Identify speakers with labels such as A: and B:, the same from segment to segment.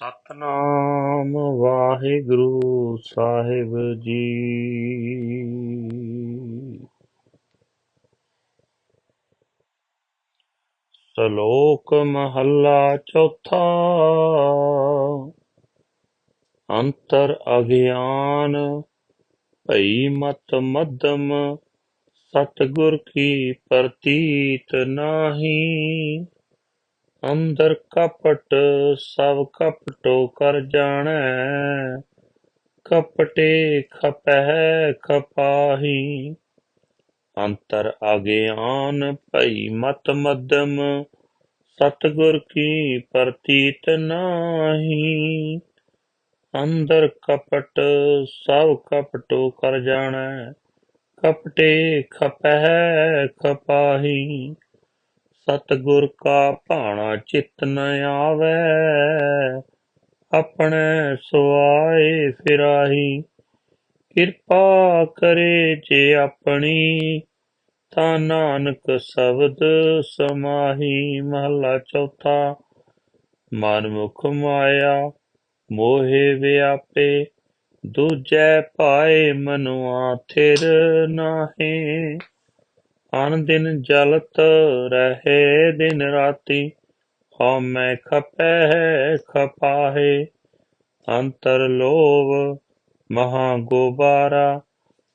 A: ਸਤਨਾਮ ਵਾਹਿਗੁਰੂ ਸਾਹਿਬ ਜੀ। ਸ਼ਲੋਕ ਮਹੱਲਾ ਚੌਥਾ। ਅੰਤਰ ਅਗਿਆਨ ਭਈ ਮਤ ਮੱਧਮ, ਸਤਿਗੁਰ ਕੀ ਪ੍ਰਤੀਤ ਨਾਹੀ। ਅੰਦਰ ਕਪਟ, ਸਭ ਕਪਟੋ ਕਰ ਜਾਣੈ। ਕਪਟੇ ਖਪਹਿ ਖਪਾਹੀ। ਅੰਤਰ ਅਗਿਆਨ ਭਈ ਮਤ ਮੱਧਮ। ਸਤਿਗੁਰ ਕੀ ਪ੍ਰਤੀਤ ਨਾਹੀ। ਅੰਦਰ ਕਪਟ, ਸਭ ਕਪਟੋ ਕਰ ਜਾਣੈ। ਕਪਟੇ ਖਪਹਿ ਖਪਾਹੀ। ਸਤਿਗੁਰ ਕਾ ਭਾਣਾ ਚਿਤ ਨ ਆਵੈ। ਆਪਣੇ ਸੁਆਏ ਫਿਰਾਹੀ, ਕਿਰਪਾ ਕਰੇ ਜੇ ਆਪਣੀ, ਤਾਂ ਨਾਨਕ ਸ਼ਬਦ ਸਮਾਹੀ। ਮਹਲਾ ਚੌਥਾ ਮਨ ਮੁਖ ਮਾਇਆ, ਮੋਹਿ ਵਿਆਪੇ, ਦੂਜੈ ਪਾਏ ਮਨੁਆ ਥਿਰ ਨਾਹੀ। ਅਨ ਦਿਨ ਜਲਤ ਰਹੇ ਦਿਨ ਰਾਤੀ, ਹਉਮੈ ਖਪੈ ਖਪਾਹੇ। ਅੰਤਰ ਲੋਭ ਮਹਾ ਗੋਬਾਰਾ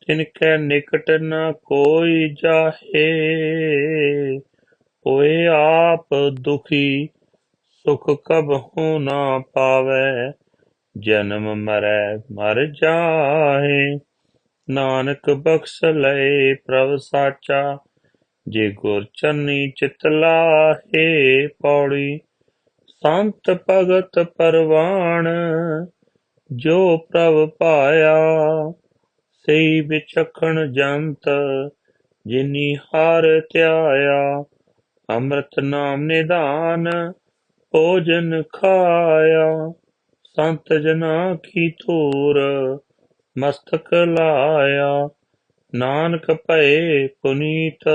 A: ਤਿਨਕੈ ਨਿਕਟ ਨਾ ਕੋਈ ਜਾਹੇ। ਹੋਏ ਆਪ ਦੁਖੀ, ਸੁਖ ਕਬਹੁ ਨਾ ਪਾਵੈ, ਜਨਮ ਮਰੈ ਮਰ ਜਾਹੇ। ਨਾਨਕ ਬਖਸ਼ ਲਏ ਪ੍ਰਭ ਸਾਚਾ, ਜੇ ਗੁਰ ਚੰਨੀ ਚਿਤ ਲਾਹੇ ਪੌੜੀ, ਸੰਤ ਭਗਤ ਪਰਵਾਣ, ਜੋ ਪ੍ਰਭ ਪਾਇਆ ਸਈ ਵਿਚਖਣ ਜੰਤ, ਜਿਨੀ ਹਾਰ ਧਿਆਇਆ, ਅੰਮ੍ਰਿਤ ਨਾਮ ਨਿਧਾਨ, ਭੋਜਨ ਖਾਇਆ, ਸੰਤ ਜਨਾ ਕੀ ਧੂਰ ਮਸਤਕ ਲਾਇਆ। ਨਾਨਕ ਭਏ ਪੁਨੀਤ,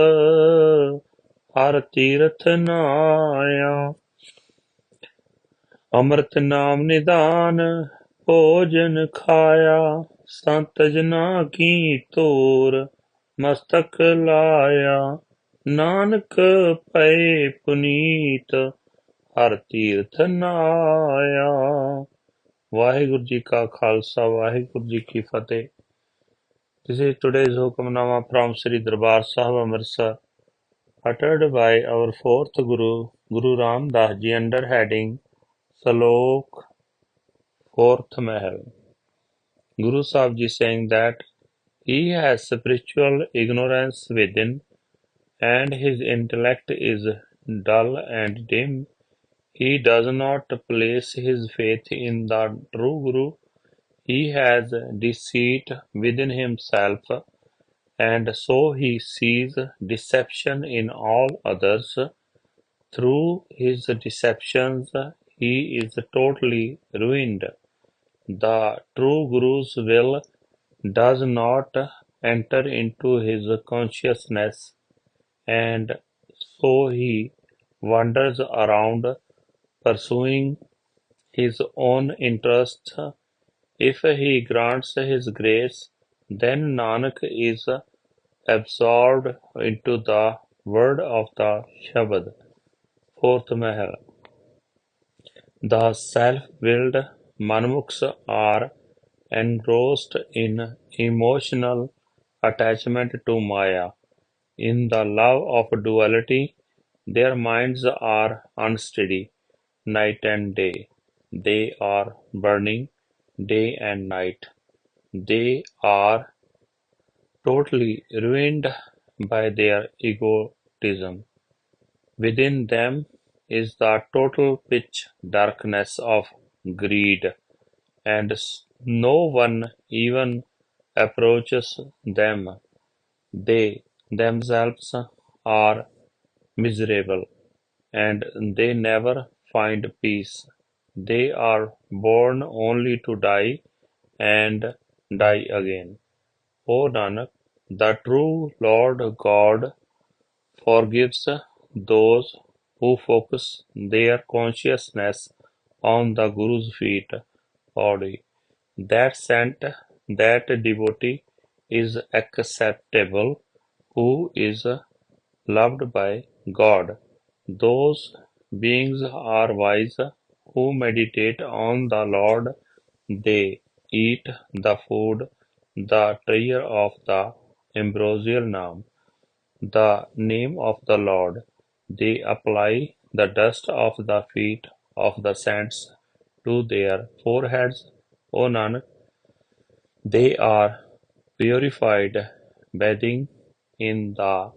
A: ਹਰ ਤੀਰਥ ਨਾਇਆ। ਅੰਮ੍ਰਿਤ ਨਾਮ ਨਿਦਾਨ, ਭੋਜਨ ਖਾਇਆ। ਸੰਤ ਜਨਾ ਕੀ ਤੋਰ, ਮਸਤਕ ਲਾਇਆ। ਨਾਨਕ ਪਏ ਪੁਨੀਤ, ਹਰ ਤੀਰਥ ਨਾਇਆ। ਵਾਹਿਗੁਰੂ ਜੀ ਕਾ ਖਾਲਸਾ ਵਾਹਿਗੁਰੂ ਜੀ ਕੀ ਫਤਿਹ This is today's Hukamnama from Sri Darbar Sahib Amritsar, uttered by our fourth Guru, Guru Ram Das Ji, under heading Salok, fourth Mahal. Guru Sahib Ji saying that he has spiritual ignorance within, and his intellect is dull and dim. He does not place his faith in the true Guru. He has deceit within himself, and so he sees deception in all others. Through his deceptions, he is totally ruined. The true Guru's will does not enter into his consciousness, and so he wanders around pursuing his own interests. If he grants his grace, then Nanak is absorbed into the word of the Shabad. Fourth Mahal. The self-willed Manmukhs are engrossed in emotional attachment to Maya. In the love of duality, their minds are unsteady night and day. They are burning day and night. They are totally ruined by their egotism. Within them is the total pitch darkness of greed, and no one even approaches them. They themselves are miserable, and they never find peace. They are born only to die and die again. O Nanak, the true Lord God forgives those who focus their consciousness on the Guru's feet. body. That saint, that devotee is acceptable, who is loved by God. Those beings are wise who meditate on the Lord. They eat the food, the treasure of the ambrosial name, the name of the Lord. They apply the dust of the feet of the saints to their foreheads. O Nanak, they are purified, bathing in the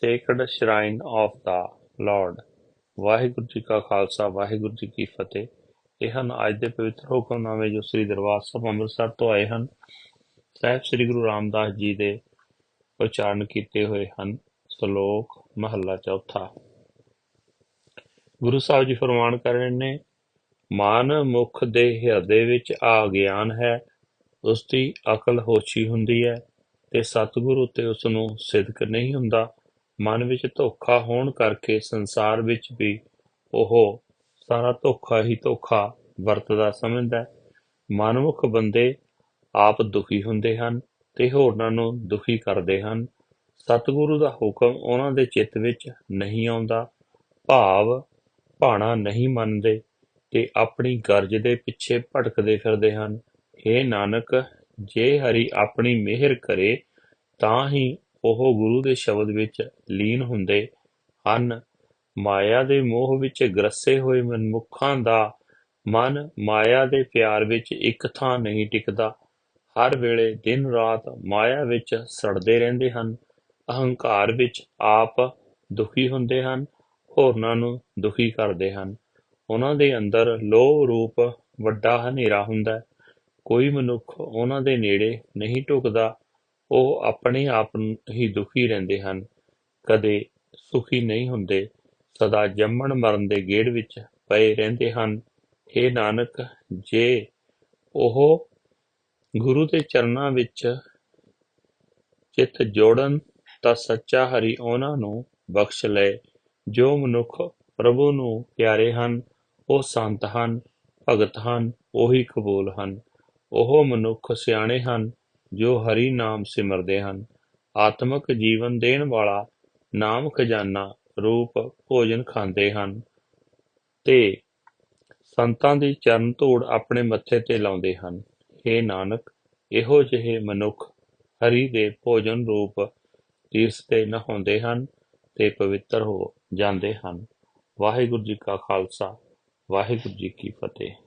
A: sacred shrine of the Lord. Waheguru ji ਕਾ ਖਾਲਸਾ, ਵਾਹਿਗੁਰੂ ਜੀ ਕੀ ਫਤਿਹ। ਇਹ ਹਨ ਅੱਜ ਦੇ ਪਵਿੱਤਰ ਹੁਕਮਨਾਮੇ ਜੋ ਸ੍ਰੀ ਦਰਬਾਰ ਸਾਹਿਬ ਅੰਮ੍ਰਿਤਸਰ ਤੋਂ ਆਏ ਹਨ। ਸਾਹਿਬ ਸ੍ਰੀ ਗੁਰੂ ਰਾਮਦਾਸ ਜੀ ਦੇ ਉਚਾਰਨ ਕੀਤੇ ਹੋਏ ਹਨ। ਸ਼ਲੋਕ, ਮਹੱਲਾ ਚੌਥਾ। ਗੁਰੂ ਸਾਹਿਬ ਜੀ ਫਰਮਾਨ ਕਰ ਰਹੇ ਨੇ, ਮਨ ਮੁਖ ਦੇ ਹਿਰਦੇ ਵਿੱਚ ਆ ਗਿਆਨ ਹੈ, ਉਸ ਦੀ ਅਕਲ ਹੋਛੀ ਹੁੰਦੀ ਹੈ ਤੇ ਸਤਿਗੁਰੂ ਤੇ ਉਸ ਨੂੰ ਸਿਦਕ ਨਹੀਂ ਹੁੰਦਾ। ਮਨ ਵਿੱਚ ਧੋਖਾ ਹੋਣ ਕਰਕੇ ਸੰਸਾਰ ਵਿੱਚ ਵੀ ਉਹ ਸਾਰਾ ਧੋਖਾ ਹੀ ਧੋਖਾ ਵਰਤਦਾ ਸਮਝਦਾ ਹੈ। ਮਨਮੁਖ ਬੰਦੇ ਆਪ ਦੁਖੀ ਹੁੰਦੇ ਹਨ ਤੇ ਹੋਰਨਾਂ ਨੂੰ ਦੁਖੀ ਕਰਦੇ ਹਨ। ਸਤਿਗੁਰੂ ਦਾ ਹੁਕਮ ਉਹਨਾਂ ਦੇ ਚਿੱਤ ਵਿੱਚ ਨਹੀਂ ਆਉਂਦਾ। ਭਾਵ ਭਾਣਾ ਨਹੀਂ ਮੰਨਦੇ ਤੇ ਆਪਣੀ ਗਰਜ ਦੇ ਪਿੱਛੇ ਭਟਕਦੇ ਫਿਰਦੇ ਹਨ। हे ਨਾਨਕ, ਜੇ ਹਰੀ ਆਪਣੀ ਮਿਹਰ ਕਰੇ ਤਾਂ ਹੀ ਉਹ ਗੁਰੂ ਦੇ ਸ਼ਬਦ ਵਿੱਚ ਲੀਨ ਹੁੰਦੇ ਹਨ। ਮਾਇਆ ਦੇ ਮੋਹ ਵਿੱਚ ਗਰਸੇ ਹੋਏ ਮਨਮੁੱਖਾਂ ਦਾ ਮਨ ਮਾਇਆ ਦੇ ਪਿਆਰ ਵਿੱਚ ਇੱਕ ਥਾਂ ਨਹੀਂ ਟਿਕਦਾ। ਹਰ ਵੇਲੇ ਦਿਨ ਰਾਤ ਮਾਇਆ ਵਿੱਚ ਸੜਦੇ ਰਹਿੰਦੇ ਹਨ। ਅਹੰਕਾਰ ਵਿੱਚ ਆਪ ਦੁਖੀ ਹੁੰਦੇ ਹਨ, ਹੋਰਨਾਂ ਨੂੰ ਦੁਖੀ ਕਰਦੇ ਹਨ। ਉਹਨਾਂ ਦੇ ਅੰਦਰ ਲੋਭ ਰੂਪ ਵੱਡਾ ਹਨੇਰਾ ਹੁੰਦਾ ਕੋਈ ਮਨੁੱਖ ਉਹਨਾਂ ਦੇ ਨੇੜੇ ਨਹੀਂ ਟੁਕਦਾ। ਉਹ ਆਪਣੇ ਆਪ ਹੀ ਦੁਖੀ ਰਹਿੰਦੇ ਹਨ। ਕਦੇ ਸੁਖੀ ਨਹੀਂ ਹੁੰਦੇ, ਸਦਾ ਜੰਮਣ ਮਰਨ ਦੇ ਗੇੜ ਵਿੱਚ ਪਏ ਰਹਿੰਦੇ ਹਨ। हे ਨਾਨਕ, ਜੇ ਉਹ ਗੁਰੂ ਦੇ ਚਰਨਾਂ ਵਿੱਚ ਚਿੱਤ ਜੋੜਨ, ਤਾਂ ਸੱਚਾ ਹਰੀ ਉਹਨਾਂ ਨੂੰ ਬਖਸ਼ ਲਏ ਜੋ ਮਨੁੱਖ ਪ੍ਰਭੂ ਨੂੰ ਪਿਆਰੇ ਹਨ, ਉਹ ਸੰਤ ਹਨ, ਭਗਤ ਹਨ, ਉਹੀ ਕਬੂਲ ਹਨ। ਉਹ ਮਨੁੱਖ ਸਿਆਣੇ ਹਨ ਜੋ ਹਰੀ ਨਾਮ ਸਿਮਰਦੇ ਹਨ। ਆਤਮਿਕ ਜੀਵਨ ਦੇਣ ਵਾਲਾ ਨਾਮ ਖਜ਼ਾਨਾ ਰੂਪ ਭੋਜਨ ਖਾਂਦੇ ਹਨ ਤੇ ਸੰਤਾਂ ਦੀ ਚਰਨ ਧੂੜ ਆਪਣੇ ਮੱਥੇ ਤੇ ਲਾਉਂਦੇ ਹਨ। हे ਨਾਨਕ, ਇਹੋ ਜਿਹੇ ਮਨੁੱਖ ਹਰੀ ਦੇ ਭੋਜਨ ਰੂਪ ਤੀਰਥ ਤੇ ਨਹਾਉਂਦੇ ਹਨ ਤੇ ਪਵਿੱਤਰ ਹੋ ਜਾਂਦੇ ਹਨ। ਵਾਹਿਗੁਰੂ ਜੀ ਕਾ ਖਾਲਸਾ, ਵਾਹਿਗੁਰੂ ਜੀ ਕੀ ਫਤਿਹ।